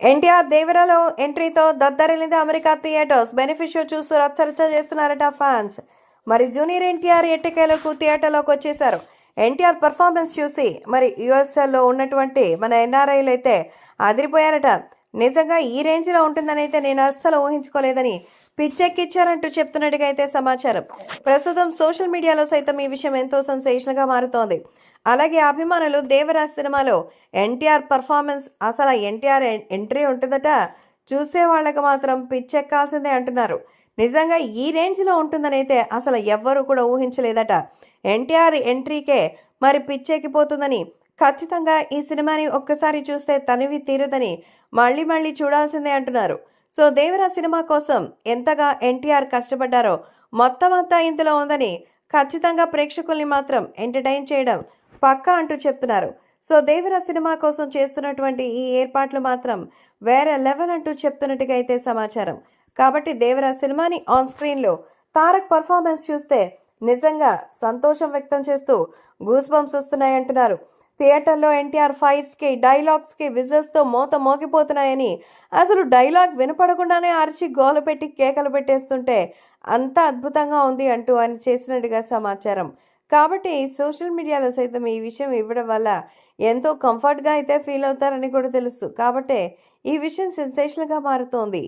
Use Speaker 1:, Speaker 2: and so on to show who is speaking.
Speaker 1: ఎన్టీఆర్ దేవరాలో ఎంట్రీతో దద్దరిల్లింది అమెరికా థియేటర్స్. బెనిఫిషియో చూస్తూ రచ్చరచ్చ చేస్తున్నారట ఫ్యాన్స్. మరి జూనియర్ ఎన్టీఆర్ ఎట్టకేలకు థియేటర్లోకి వచ్చేసారు ఎన్టీఆర్ పర్ఫార్మెన్స్ చూసి మరి యుఎస్ఎల్లో ఉన్నటువంటి మన ఎన్ఆర్ఐలు అయితే అదిరిపోయారట. నిజంగా ఈ రేంజ్లో ఉంటుందని అయితే నేను అస్సలు ఊహించుకోలేదని పిచ్చెక్కిచ్చారంటూ చెప్తున్నట్టుగా అయితే సమాచారం. ప్రస్తుతం సోషల్ మీడియాలో సైతం ఈ విషయం ఎంతో సెన్సేషన్గా మారుతోంది. అలాగే అభిమానులు దేవరాజ్ సినిమాలో ఎన్టీఆర్ పర్ఫార్మెన్స్ అసలు ఎన్టీఆర్ ఎంట్రీ ఉంటుందట. చూసే వాళ్ళకి మాత్రం పిచ్చెక్కాల్సిందే అంటున్నారు. నిజంగా ఈ రేంజ్లో ఉంటుందని అయితే అసలు ఎవ్వరూ కూడా ఊహించలేదట. ఎన్టీఆర్ ఎంట్రీకే మరి పిచ్చెక్కిపోతుందని ఖచ్చితంగా ఈ సినిమాని ఒక్కసారి చూస్తే తనివి తీరదని మళ్ళీ మళ్ళీ చూడాల్సిందే అంటున్నారు. సో దేవరా సినిమా కోసం ఎంతగా ఎన్టీఆర్ కష్టపడ్డారో మొత్తం అంతా ఇందులో ఉందని ఖచ్చితంగా ప్రేక్షకుల్ని మాత్రం ఎంటర్టైన్ చేయడం పక్కా అంటూ చెప్తున్నారు. సో దేవరా సినిమా కోసం చేస్తున్నటువంటి ఈ ఏర్పాట్లు మాత్రం వేరే లెవెల్ అంటూ చెప్తున్నట్టుగా అయితే సమాచారం. కాబట్టి దేవరా సినిమాని ఆన్ స్క్రీన్లో తారక్ పర్ఫార్మెన్స్ చూస్తే నిజంగా సంతోషం వ్యక్తం చేస్తూ గూస్ బంప్స్ వస్తున్నాయంటున్నారు. థియేటర్లో ఎన్టీఆర్ ఫైట్స్కి డైలాగ్స్కి విజల్స్తో మోత మోగిపోతున్నాయని అసలు డైలాగ్ వినపడకుండానే అరిచి గోల పెట్టి కేకలు పెట్టేస్తుంటే అంత అద్భుతంగా ఉంది అంటూ ఆయన చేసినట్టుగా సమాచారం. కాబట్టి సోషల్ మీడియాలో సైతం ఈ విషయం ఇవ్వడం వల్ల ఎంతో కంఫర్ట్గా అయితే ఫీల్ అవుతారని కూడా తెలుసు. కాబట్టే ఈ విషయం సెన్సేషన్గా మారుతోంది.